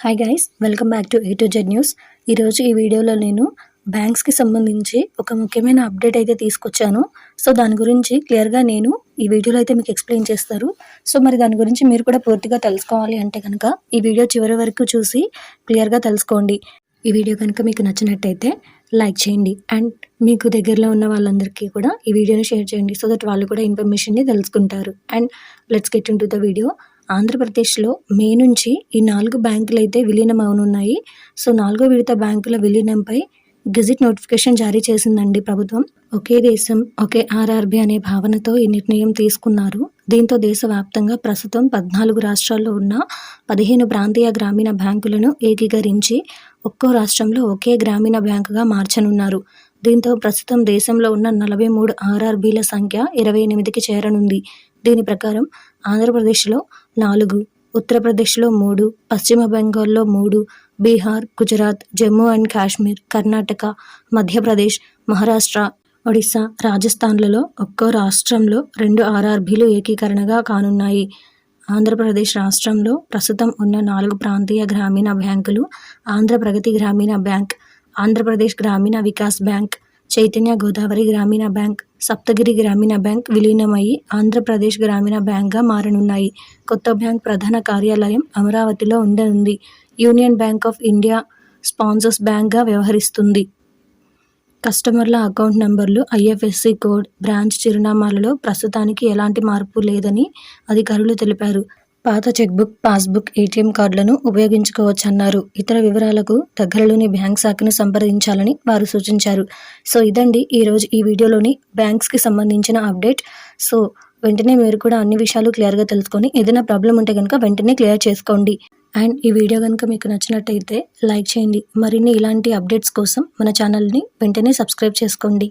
Hi guys welcome back to A to Z news ఈరోజు ఈ వీడియోలో నేను బ్యాంక్స్కి సంబంధించి ఒక ముఖ్యమైన అప్డేట్ అయితే తీసుకొచ్చాను. సో దాని గురించి క్లియర్గా నేను ఈ వీడియోలో అయితే మీకు ఎక్స్ప్లెయిన్ చేస్తారు. సో మరి దాని గురించి మీరు కూడా పూర్తిగా తెలుసుకోవాలి అంటే కనుక ఈ వీడియో చివరి వరకు చూసి క్లియర్గా తెలుసుకోండి. ఈ వీడియో కనుక మీకు నచ్చినట్టయితే లైక్ చేయండి అండ్ మీకు దగ్గరలో ఉన్న వాళ్ళందరికీ కూడా ఈ వీడియోని షేర్ చేయండి. సో దట్ వాళ్ళు కూడా ఇన్ఫర్మేషన్ని తెలుసుకుంటారు. And let's get into the video ఆంధ్రప్రదేశ్లో మే నుంచి ఈ నాలుగు బ్యాంకులు అయితే విలీనం అవనున్నాయి. సో నాలుగో విడత బ్యాంకుల విలీనంపై గెజిట్ నోటిఫికేషన్ జారీ చేసిందండి ప్రభుత్వం. ఒకే దేశం ఒకే ఆర్ఆర్బి అనే భావనతో ఈ నిర్ణయం తీసుకున్నారు. దీంతో దేశవ్యాప్తంగా ప్రస్తుతం పద్నాలుగు రాష్ట్రాల్లో ఉన్న పదిహేను ప్రాంతీయ గ్రామీణ బ్యాంకులను ఏకీకరించి ఒక్కో రాష్ట్రంలో ఒకే గ్రామీణ బ్యాంకుగా మార్చనున్నారు. దీంతో ప్రస్తుతం దేశంలో ఉన్న నలభై మూడు ఆర్ఆర్బీల సంఖ్య ఇరవై ఎనిమిదికి చేరనుంది. దీని ప్రకారం ఆంధ్రప్రదేశ్లో నాలుగు ఉత్తరప్రదేశ్లో మూడు పశ్చిమ బెంగాల్లో మూడు బీహార్ గుజరాత్ జమ్మూ అండ్ కాశ్మీర్ కర్ణాటక మధ్యప్రదేశ్ మహారాష్ట్ర ఒడిశా రాజస్థాన్లలో ఒక్కో రాష్ట్రంలో రెండు ఆర్ఆర్బీలు ఏకీకరణగా కానున్నాయి. ఆంధ్రప్రదేశ్ రాష్ట్రంలో ప్రస్తుతం ఉన్న నాలుగు ప్రాంతీయ గ్రామీణ బ్యాంకులు ఆంధ్ర ప్రగతి గ్రామీణ బ్యాంక్ ఆంధ్రప్రదేశ్ గ్రామీణ వికాస్ బ్యాంక్ చైతన్య గోదావరి గ్రామీణ బ్యాంక్ సప్తగిరి గ్రామీణ బ్యాంక్ విలీనమయ్యి ఆంధ్రప్రదేశ్ గ్రామీణ బ్యాంక్గా మారనున్నాయి. కొత్త బ్యాంక్ ప్రధాన కార్యాలయం అమరావతిలో ఉండనుంది. Union bank of India sponsors బ్యాంక్గా వ్యవహరిస్తుంది. కస్టమర్ల అకౌంట్ నంబర్లు ఐఎఫ్ఎస్సి కోడ్ బ్రాంచ్ చిరునామాలలో ప్రస్తుతానికి ఎలాంటి మార్పు లేదని అధికారులు తెలిపారు. పాత చెక్బుక్ పాస్బుక్ ఏటీఎం కార్డులను ఉపయోగించుకోవచ్చన్నారు. ఇతర వివరాలకు దగ్గరలోని బ్యాంక్ శాఖను సంప్రదించాలని వారు సూచించారు. సో ఇదండి ఈరోజు ఈ వీడియోలోని బ్యాంక్స్కి సంబంధించిన అప్డేట్. సో వెంటనే మీరు కూడా అన్ని విషయాలు క్లియర్గా తెలుసుకొని ఏదైనా ప్రాబ్లం ఉంటే కనుక వెంటనే క్లియర్ చేసుకోండి. అండ్ ఈ వీడియో కనుక మీకు నచ్చినట్టయితే లైక్ చేయండి. మరిన్ని ఇలాంటి అప్డేట్స్ కోసం మన ఛానల్ని వెంటనే సబ్స్క్రైబ్ చేసుకోండి.